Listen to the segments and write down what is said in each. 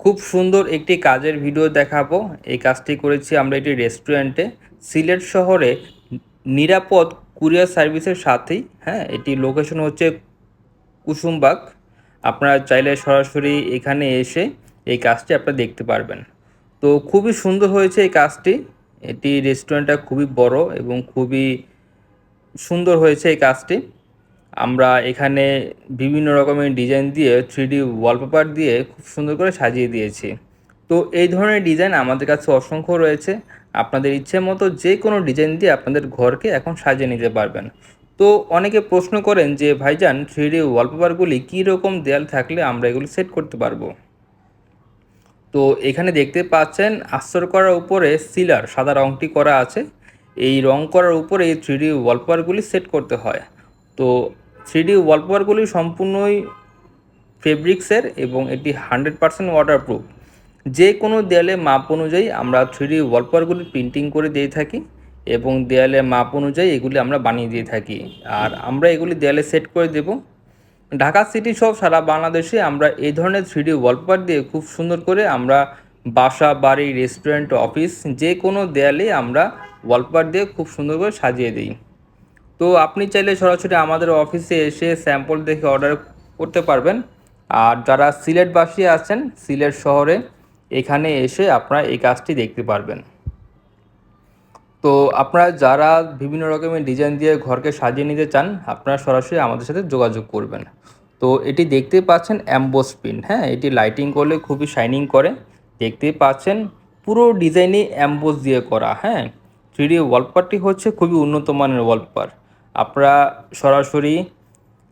খুব সুন্দর একটি কাজের ভিডিও দেখাবো। এই কাজটি করেছি আমরা একটি রেস্টুরেন্টে সিলেট শহরে নিরাপদ কুরিয়ার সার্ভিসের সাথেই হ্যাঁ এটি লোকেশন হচ্ছে কুসুমবাগ। আপনারা চাইলে সরাসরি এখানে এসে এই কাজটি আপনারা দেখতে পারবেন। তো খুবই সুন্দর হয়েছে এই কাজটি। এটি রেস্টুরেন্টটা খুবই বড় এবং খুবই সুন্দর হয়েছে এই কাজটি। আমরা এখানে বিভিন্ন রকমের ডিজাইন দিয়ে থ্রি ওয়ালপেপার দিয়ে খুব সুন্দর করে সাজিয়ে দিয়েছি। তো এই ধরনের ডিজাইন আমাদের কাছে অসংখ্য রয়েছে। আপনাদের ইচ্ছে মতো যে কোনো ডিজাইন দিয়ে আপনাদের ঘরকে এখন সাজিয়ে নিতে পারবেন। তো অনেকে প্রশ্ন করেন যে, ভাইজান থ্রি ডি ওয়ালপেপারগুলি কী রকম দেয়াল থাকলে আমরা এগুলি সেট করতে পারব? তো এখানে দেখতে পাচ্ছেন, আস্তর করার উপরে সিলার, সাদা রংটি করা আছে। এই রং করার উপরে এই থ্রি ডি ওয়ালপেপারগুলি সেট করতে হয়। তো থ্রি ডি ওয়ালপেপারগুলি সম্পূর্ণই ফেব্রিক্সের এবং এটি হান্ড্রেড পার্সেন্ট ওয়াটারপ্রুফ যে কোনো দেয়ালে মাপ অনুযায়ী আমরা থ্রি ডি ওয়ালপেপারগুলি প্রিন্টিং করে দিয়ে থাকি এবং দেয়ালে মাপ অনুযায়ী এগুলি আমরা বানিয়ে দিয়ে থাকি। আর আমরা এগুলি দেয়ালে সেট করে দেব। ঢাকা সিটি সব সারা বাংলাদেশে আমরা এই ধরনের থ্রি ডি ওয়ালপেপার দিয়ে খুব সুন্দর করে আমরা বাসা, বাড়ি, রেস্টুরেন্ট, অফিস যে কোনো দেয়ালে আমরা ওয়ালপেপার দিয়ে খুব সুন্দর করে সাজিয়ে দিই। তো আপনি চাইলে সরাসরি আমাদের অফিসে এসে স্যাম্পল দেখে অর্ডার করতে পারবেন। আর যারা সিলেটবাসী আছেন, সিলেট শহরে, এখানে এসে আপনারা এই কাজটি দেখতে পারবেন। তো আপনারা যারা বিভিন্ন রকমের ডিজাইন দিয়ে ঘরকে সাজিয়ে নিতে চান, আপনারা সরাসরি আমাদের সাথে যোগাযোগ করবেন। তো এটি দেখতে পাচ্ছেন অ্যাম্বোস প্রিন্ট হ্যাঁ? এটি লাইটিং করলে খুবই শাইনিং করে। দেখতেই পাচ্ছেন পুরো ডিজাইনই অ্যাম্বোস দিয়ে করা হ্যাঁ? থ্রি ডি ওয়ালপেপারটি হচ্ছে খুবই উন্নত মানের ওয়ালপেপার আপনারা সরাসরি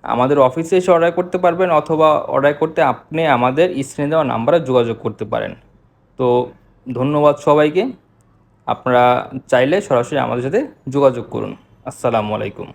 আমাদের অফিসে এসে অর্ডার করতে পারবেন অথবা অর্ডার করতে আপনি আমাদের স্ক্রিনে দেওয়া নাম্বারে যোগাযোগ করতে পারেন। তো ধন্যবাদ সবাইকে। আপনারা চাইলে সরাসরি আমাদের সাথে যোগাযোগ করুন। আসসালামু আলাইকুম।